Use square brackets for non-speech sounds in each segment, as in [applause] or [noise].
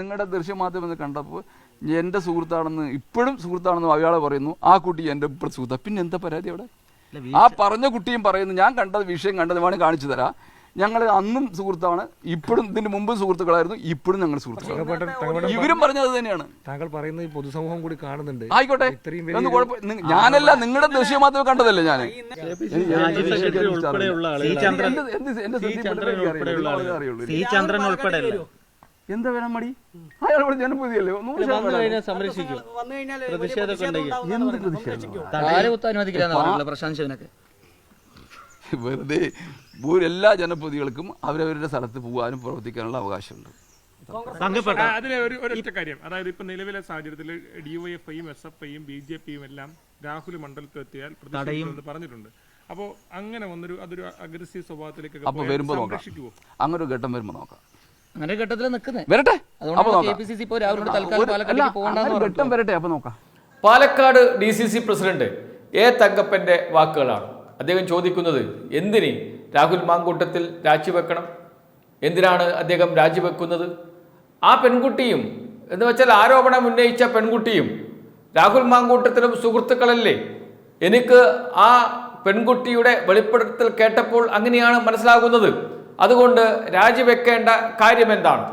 നിങ്ങളുടെ ദൃശ്യമാധ്യമം കണ്ടപ്പോൾ എന്റെ സുഹൃത്താണെന്ന് ഇപ്പോഴും സുഹൃത്താണെന്ന് അയാളെ പറയുന്നു ആ കുട്ടി എന്റെ ഇപ്പോൾ സുഹൃത്താണ് പിന്നെ എന്താ പരാതി അവിടെ? ആ പറഞ്ഞ കുട്ടിയും പറയുന്നു ഞാൻ കണ്ടത് വിഷയം കണ്ടത് വേണേൽ കാണിച്ചു തരാം. ഞങ്ങൾ അന്നും സുഹൃത്താണ് ഇപ്പോഴും ഇതിന് മുമ്പ് സുഹൃത്തുക്കളായിരുന്നു ഇപ്പോഴും ഞങ്ങൾ സുഹൃത്തുക്കളാണ്. ഇവരും പറഞ്ഞത് തന്നെയാണ്. താങ്കൾ പറയുന്നത് ഈ പൊതുസമൂഹം കൂടി കാണുന്നുണ്ട്. ആയിക്കോട്ടെ. ഞാനല്ല നിങ്ങളുടെ ദൃശ്യം മാത്രമേ കണ്ടതല്ലേ ഞാൻ രാജീവ് സെക്രട്ടറി ഉൾപ്പെടെയുള്ള ആളുകൾ ചന്ദ്രൻ എന്റെ സി ശ്രദ്ധയിൽ ചന്ദ്രൻ പെട്ടതേ ഉൾപ്പെടെയുള്ള അറിയുള്ളൂ. എന്താ വേണം മടി? അയാൾ ഇവിടെ ജനപ്രതിയല്ലേ നൂറ് ശതമാനം സംരക്ഷിക്കും. വന്നു കഴിഞ്ഞാൽ പ്രതിഷേധമൊക്കെ ഉണ്ടെങ്കിൽ. എന്ത് പ്രതിഷേധം? പ്രശാന്ത് ശിവനൊക്കെ. [laughs] വെറുതെ എല്ലാ ജനപ്രതികൾക്കും അവരവരുടെ സ്ഥലത്ത് പോകാനും പ്രവർത്തിക്കാനുള്ള അവകാശമുണ്ട്. സംഘപ്പെട്ട അതിലെ ഒരു ഒരൊറ്റ കാര്യം. അതായത് ഇപ്പൊ നിലവിലെ സാഹചര്യത്തിൽ ഡിവൈഎഫ്ഐയും എസ് എഫ് ഐയും ബി ജെ പിയും എല്ലാം രാഹുൽ മണ്ഡലത്തിൽ എത്തിയാൽ പ്രതിഷേധിക്കുമെന്ന് പറഞ്ഞിട്ടുണ്ട്. അപ്പോ അങ്ങനെ വന്നൊരു അതൊരു അഗ്രസീവ് സ്വഭാവത്തിലേക്ക് അങ്ങനെ ഒരു ഘട്ടം വരുമ്പോ നോക്കാം. അങ്ങനെ ഘട്ടത്തിൽ നിൽക്കുന്നത് വരട്ടെ. ഘട്ടം വരട്ടെ അപ്പൊ നോക്കാം. Palakkad D C C president A തങ്കപ്പന്റെ വാക്കുകളാണ്. അദ്ദേഹം ചോദിക്കുന്നത് എന്തിന് രാഹുൽ മാങ്കൂട്ടത്തിൽ രാജിവെക്കണം? എന്തിനാണ് അദ്ദേഹം രാജിവെക്കുന്നത്? ആ പെൺകുട്ടിയും എന്ന് വെച്ചാൽ ആരോപണം ഉന്നയിച്ച പെൺകുട്ടിയും രാഹുൽ മാങ്കൂട്ടത്തിലും സുഹൃത്തുക്കളല്ലേ? എനിക്ക് ആ പെൺകുട്ടിയുടെ വെളിപ്പെടുത്തൽ കേട്ടപ്പോൾ അങ്ങനെയാണ് മനസ്സിലാകുന്നത്. അതുകൊണ്ട് രാജിവെക്കേണ്ട കാര്യം എന്താണ്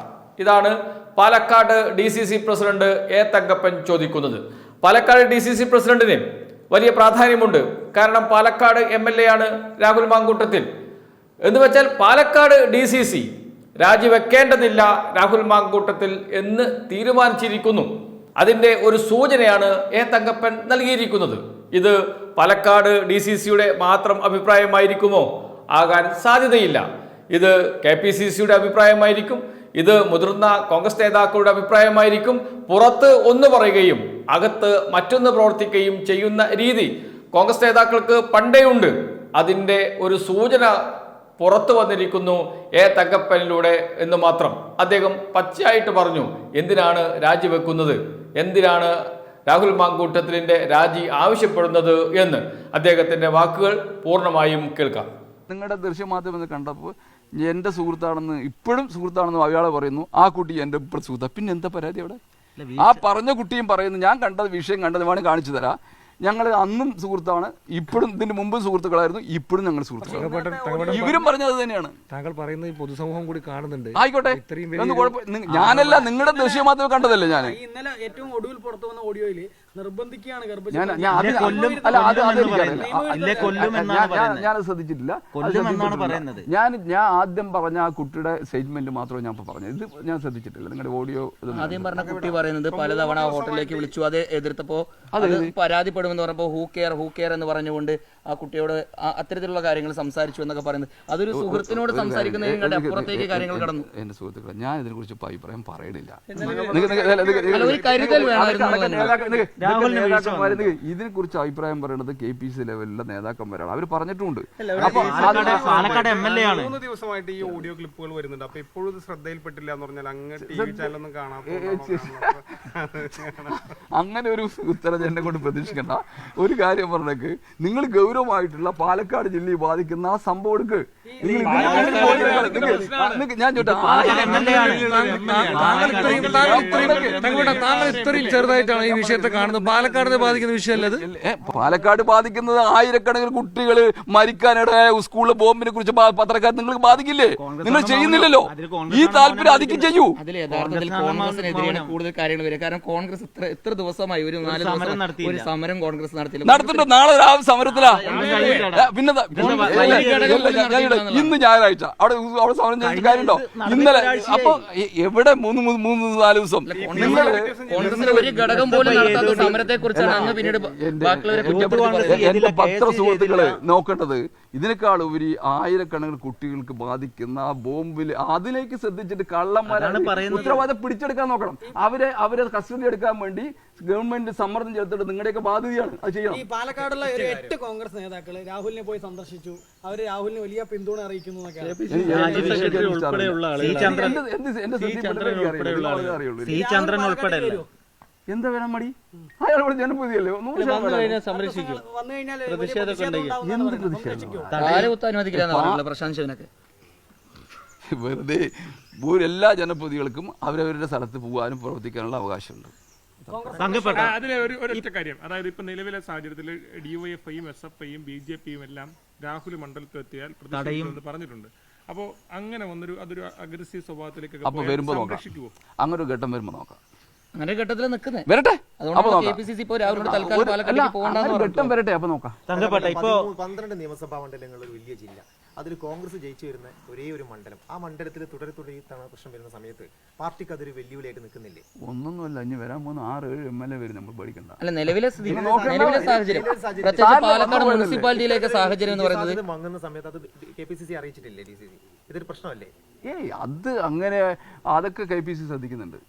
ഇതാണ് Palakkad D C C president A Thankappan ചോദിക്കുന്നത്. പാലക്കാട് ഡി സി സി പ്രസിഡന്റിന് വലിയ പ്രാധാന്യമുണ്ട്. കാരണം പാലക്കാട് എം എൽ എ ആണ് രാഹുൽ മാങ്കൂട്ടത്തിൽ. എന്ന് വെച്ചാൽ പാലക്കാട് ഡി സി സി രാജിവെക്കേണ്ടതില്ല രാഹുൽ മാങ്കൂട്ടത്തിൽ എന്ന് തീരുമാനിച്ചിരിക്കുന്നു. അതിന്റെ ഒരു സൂചനയാണ് എ തങ്കപ്പൻ നൽകിയിരിക്കുന്നത്. ഇത് പാലക്കാട് ഡി സി സിയുടെ മാത്രം അഭിപ്രായമായിരിക്കുമോ? ആകാൻ സാധ്യതയില്ല. ഇത് കെ പി സി സിയുടെ അഭിപ്രായമായിരിക്കും ഇത് മുതിർന്ന കോൺഗ്രസ് നേതാക്കളുടെ അഭിപ്രായമായിരിക്കും. പുറത്ത് ഒന്ന് പറയുകയും അകത്ത് മറ്റൊന്ന് പ്രവർത്തിക്കുകയും ചെയ്യുന്ന രീതി കോൺഗ്രസ് നേതാക്കൾക്ക് പണ്ടേയുണ്ട് അതിന്റെ ഒരു സൂചന പുറത്തു വന്നിരിക്കുന്നു എ തങ്കപ്പനിലൂടെ എന്ന് മാത്രം. അദ്ദേഹം പച്ചയായിട്ട് പറഞ്ഞു എന്തിനാണ് രാജിവെക്കുന്നത്? എന്തിനാണ് രാഹുൽ മാങ്കൂട്ടത്തിലിന്റെ രാജി ആവശ്യപ്പെടുന്നത് എന്ന്? അദ്ദേഹത്തിന്റെ വാക്കുകൾ പൂർണമായും കേൾക്കാം. നിങ്ങളുടെ ദൃശ്യമാധ്യമം കണ്ടപ്പോൾ എന്റെ സുഹൃത്താണെന്ന് ഇപ്പോഴും സുഹൃത്താണെന്ന് അയാളെ പറയുന്നു ആ കുട്ടി എന്റെ ഇപ്പോൾ സുഹൃത്താണ് പിന്നെ എന്താ പരാതി അവിടെ? ആ പറഞ്ഞ കുട്ടിയും പറയുന്നു ഞാൻ കണ്ടത് വിഷയം കണ്ടത് വേണമെങ്കിൽ കാണിച്ചു തരാം. ഞങ്ങൾ അന്നും സുഹൃത്താണ് ഇപ്പോഴും ഇതിന് മുമ്പും സുഹൃത്തുക്കളായിരുന്നു ഇപ്പോഴും ഞങ്ങൾ സുഹൃത്തുക്കളാണ് ഇവരും പറഞ്ഞത് തന്നെയാണ്. താങ്കൾ പറയുന്നത് ഈ പൊതുസമൂഹം കൂടി കാണുന്നുണ്ട്. ആയിക്കോട്ടെ ഞാനല്ല നിങ്ങളുടെ ദൃശ്യം മാത്രമേ കണ്ടതല്ലേ ഞാൻ ഇന്നലെ ഏറ്റവും ഒടുവിൽ പുറത്തു വന്ന ഓഡിയോയിൽ നിർബന്ധിക്കുകയാണ്. ഞാനത് ശ്രദ്ധിച്ചിട്ടില്ല. ഞാൻ ഞാൻ ആദ്യം പറഞ്ഞ ആ കുട്ടിയുടെ സ്റ്റേറ്റ്മെന്റ് മാത്രമേ ഞാൻ പറഞ്ഞത്. പറഞ്ഞു ഇത് ഞാൻ ശ്രദ്ധിച്ചിട്ടില്ല. നിങ്ങളുടെ ഓഡിയോ ആദ്യം പറഞ്ഞ കുട്ടി പറയുന്നത് പലതവണ ഹോട്ടലിലേക്ക് വിളിച്ചു. അത് എതിർത്തപ്പോ അത് പരാതിപ്പെടുമെന്ന് പറഞ്ഞപ്പോ ഹൂ കെയർ ഹൂ കെയർ എന്ന് പറഞ്ഞുകൊണ്ട് ആ കുട്ടിയോട് അത്തരത്തിലുള്ള കാര്യങ്ങൾ സംസാരിച്ചു എന്നൊക്കെ പറയുന്നത്. അതൊരു സുഹൃത്തിനോട് സംസാരിക്കുന്നതിനെ അപ്പുറത്തേക്ക് കാര്യങ്ങൾ കടന്നു. എന്റെ സുഹൃത്തുക്കളെ ഞാൻ ഇതിനെ കുറിച്ച് അഭിപ്രായം പറയണില്ല. വീഴ്ച ഇതിനെ കുറിച്ച് അഭിപ്രായം പറയുന്നത് കെ പി സി ലെവലിലെ നേതാക്കന്മാരാണ്. അവർ പറഞ്ഞിട്ടുണ്ട്. മൂന്ന് ദിവസമായിട്ട് ഈ ഓഡിയോ ക്ലിപ്പുകൾ വരുന്നുണ്ട്. അപ്പൊ ഇപ്പോഴും ഇത് ശ്രദ്ധയിൽപ്പെട്ടില്ല എന്ന് പറഞ്ഞാൽ അങ്ങ് ടി വി ചാനലൊന്നും കാണാത്ത അങ്ങനെ ഒരു ഉത്തരം എന്നെ കൊണ്ട് പ്രതീക്ഷിക്കണ്ട. ഒരു കാര്യം പറഞ്ഞേക്ക്. നിങ്ങൾ ഗൗരവമായിട്ടുള്ള പാലക്കാട് ജില്ലയെ ബാധിക്കുന്ന ആ സംഭവം എടുക്ക്. ഞാൻ ചോദിച്ചു താങ്കൾ ഇത്രയും ചെറുതായിട്ടാണ് ഈ വിഷയത്തെ കാണുന്നത്. പാലക്കാടിനെ ബാധിക്കുന്ന വിഷയമല്ല അത്? പാലക്കാട് ബാധിക്കുന്നത് ആയിരക്കണക്കിന് കുട്ടികൾ മരിക്കാനിടയായ സ്കൂളിലെ ബോംബിനെ കുറിച്ച് പത്രക്കാർ നിങ്ങൾക്ക് ബാധിക്കില്ലേ? നിങ്ങൾ ചെയ്യുന്നില്ലല്ലോ. ഈ താല്പര്യം അധികം ചെയ്യൂ. അതിൽ യഥാർത്ഥത്തിൽ കോൺഗ്രസിനെതിരെയാണ് കൂടുതൽ കാര്യങ്ങൾ വരിക. കാരണം കോൺഗ്രസ് ഇത്ര എത്ര ദിവസമായി ഒരു നാല് സമരം ദിവസം ഒരു സമരം കോൺഗ്രസ് നടത്തിയില്ല. നടത്തിട്ട് നാളെ രാവിലെ സമരത്തിലാ. പിന്നെ ഇന്ന് ഞായറാഴ്ച. അവിടെ അവിടെ സമരം ചെയ്തിട്ട് കാര്യമുണ്ടോ? ഇന്നലെ അപ്പൊ എവിടെ മൂന്ന് മൂന്ന് മൂന്ന് നാല് ദിവസം? നിങ്ങൾ കോൺഗ്രസിന് ഒരു ഘടകം പോലും നടത്താത്ത സമരത്തെ കുറിച്ചാണ് അങ്ങ് പിന്നീട് എന്റെ പത്ര സുഹൃത്തുക്കളെ നോക്കേണ്ടത് ഇതിനേക്കാൾ ഉപരി ആയിരക്കണക്കിന് കുട്ടികൾക്ക് ബാധിക്കുന്ന ആ ബോംബിൽ അതിലേക്ക് ശ്രദ്ധിച്ചിട്ട് കള്ളന്മാരാണ്. ഉത്തരവാദിത്തം പിടിച്ചെടുക്കാൻ നോക്കണം അവരെ അവരെ കസ്റ്റഡി എടുക്കാൻ വേണ്ടി ഗവൺമെന്റ് സമ്മർദ്ദം ചെലുത്തിട്ട് നിങ്ങളുടെയൊക്കെ ബാധ്യതയാണ് അത് ചെയ്യണം ഈ പാലക്കാടുള്ള ഒരു എട്ട് കോൺഗ്രസ് നേതാക്കൾ രാഹുലിനെ പോയി സന്ദർശിച്ചു അവർ രാഹുലിന് വലിയ പിന്തുണ അറിയിക്കുന്നു എന്നൊക്കെയാണ് ചന്ദ്രൻ ഉൾപ്പെടെയുള്ള അറിയുള്ളൂ. എന്താ വേണം മടി? അയാൾ ഇവിടെ ജനപ്രതിയല്ലേ നൂറ് ശതമാനം. സംരക്ഷിക്കും. പ്രതിഷേധം പ്രശാന്ത് ശിവനൊക്കെ? [laughs] വെറുതെ എല്ലാ ജനപ്രതികൾക്കും അവരവരുടെ സ്ഥലത്ത് പോകാനും പ്രവർത്തിക്കാനുള്ള അവകാശമുണ്ട്. അതിലെ ഒരു ഒരൊറ്റ കാര്യം. അതായത് ഇപ്പൊ നിലവിലെ സാഹചര്യത്തിൽ ഡിവൈഎഫ്ഐയും എസ് എഫ് ഐയും ബി ജെ പിയും എല്ലാം രാഹുൽ മണ്ഡലത്തിൽ എത്തിയാൽ പ്രതിഷേധിക്കുമെന്ന് പറഞ്ഞിട്ടുണ്ട്. അപ്പോ അങ്ങനെ വന്നൊരു അതൊരു അഗ്രസീവ് സ്വഭാവത്തിലേക്ക് സംരക്ഷിക്കുമോ അങ്ങനെ ഒരു ഘട്ടം വരുമ്പോ നോക്കാം. അങ്ങനെ ഒരു ഘട്ടത്തിൽ നിൽക്കുന്നത് വരട്ടെ അപ്പൊ നോക്കാം. ഒരു- അല്ല, അങ്ങനെ പറഞ്ഞു ഘട്ടം വരട്ടെ അപ്പൊ നോക്കാം. തങ്കപ്പെട്ട ഇപ്പോ പതിമൂന്ന് പന്ത്രണ്ട് നിയമസഭാ മണ്ഡലങ്ങൾ ഒരു വലിയ ജില്ല. അതിൽ കോൺഗ്രസ് ജയിച്ചു വരുന്ന ഒരേ ഒരു മണ്ഡലം. ആ മണ്ഡലത്തിൽ തുടരെ തുടരെ ഈ തവണ പ്രശ്നം വരുന്ന സമയത്ത് പാർട്ടിക്ക് അതൊരു വെല്ലുവിളിയായിട്ട് നിൽക്കുന്നില്ലേ? ഒന്നൊന്നുമല്ല ഇനി വരാൻ പോകുന്ന ആറ് ഏഴ് എം എൽ എ വരും നമ്മൾ പഠിക്കണ്ട അല്ല നിലവിലെ സ്ഥിതി നിലവിലെ സാഹചര്യം. പ്രത്യേകിച്ച് പാലക്കാട് മുനിസിപ്പാലിറ്റിയിലേക്ക് സാഹചര്യം എന്ന് പറയുന്നത് സാധ്യത മങ്ങുന്ന സമയത്ത് അത് കെ പി സി സി അറിയിച്ചിട്ടില്ലേ ഡി സി സി? ഇതൊരു പ്രശ്നമല്ലേ? ഏയ് അത് അങ്ങനെ അതൊക്കെ കെ പി സി ശ്രദ്ധിക്കുന്നുണ്ട്.